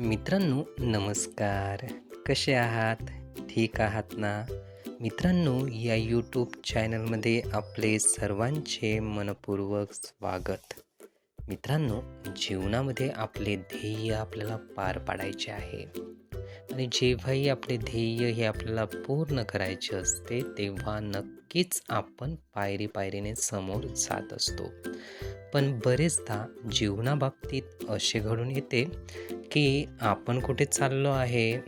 मित्रांनो नमस्कार. कसे आहात? ठीक आहात ना? मित्रांनो या यूट्यूब चॅनलमध्ये आपले सर्वांचे मनपूर्वक स्वागत. मित्रांनो जीवनामध्ये आपले ध्येय आपल्याला पार पाडायचे आहे. आणि जेव्हाही आपले ध्येय हे आपल्याला पूर्ण करायचे असते तेव्हा नक्कीच आपण पायरी पायरीने समोर जात असतो. पण बरेचदा जीवनाबाबतीत असे घडून येते की आपण कुठे चाललो आहे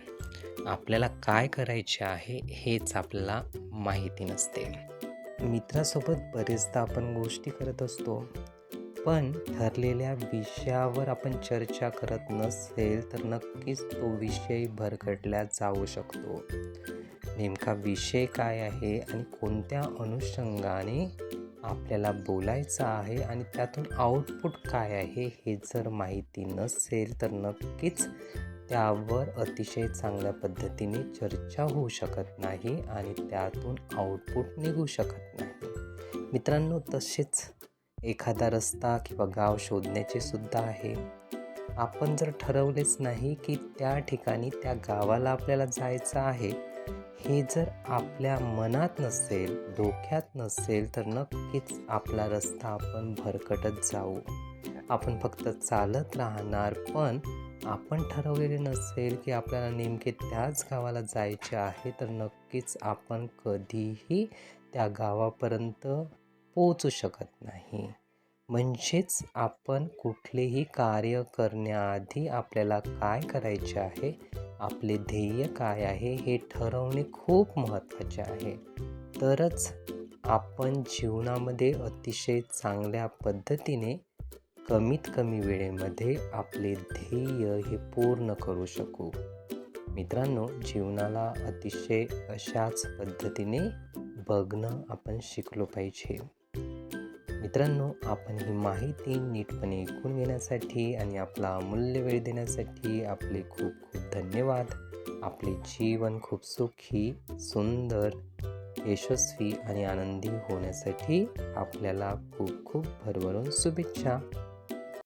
आपल्याला काय करायचे आहे हेच आपल्याला माहिती नसते. मित्रासोबत बरेचदा आपण गोष्टी करत असतो पण ठरलेल्या विषयावर आपण चर्चा करत नसेल तर नक्कीच तो विषय भरकटला जाऊ शकतो. नेमका विषय काय आहे आणि कोणत्या अनुषंगाने आपल्याला बोलायचं आहे आणि त्यातून आउटपुट काय आहे हे जर माहिती नसेल तर नक्कीच त्यावर अतिशय चांगल्या पद्धतीने चर्चा होऊ शकत नाही आणि त्यातून आउटपुट निघू शकत नाही. मित्रांनो तसेच एखादा रस्ता किंवा गाव शोधण्याचे सुद्धा आहे. आपण जर ठरवलेच नाही की त्या ठिकाणी त्या गावाला आपल्याला जायचं आहे हे जर आपल्या मनात नसेल डोक्यात नसेल तर नक्कीच आपला रस्ता आपण भरकटत जाऊ. आपण फक्त चालत राहणार पण आपण ठरवलेले नसेल की आपल्याला नेमके त्याच गावाला जायचे आहे तर नक्कीच आपण कधीही त्या गावापर्यंत पोचू शकत नाही. म्हणजेच आपण कुठलेही कार्य करण्याआधी आपल्याला काय करायचे आहे आपले ध्येय काय आहे हे ठरवणे खूप महत्त्वाचे आहे. तरच आपण जीवनामध्ये अतिशय चांगल्या पद्धतीने कमीत कमी वेळेमध्ये आपले ध्येय हे पूर्ण करू शकू. मित्रांनो जीवनाला अतिशय अशाच पद्धतीने बघणं आपण शिकलो पाहिजे. मित्रांनो आपण ही माहिती नीटपणे ऐकून घेण्यासाठी आणि आपला अमूल्य वेळ देण्यासाठी आपले खूप खूप धन्यवाद. आपले जीवन खूप सुखी सुंदर यशस्वी आणि आनंदी होण्यासाठी आपल्याला खूप खूप भरभरून शुभेच्छा.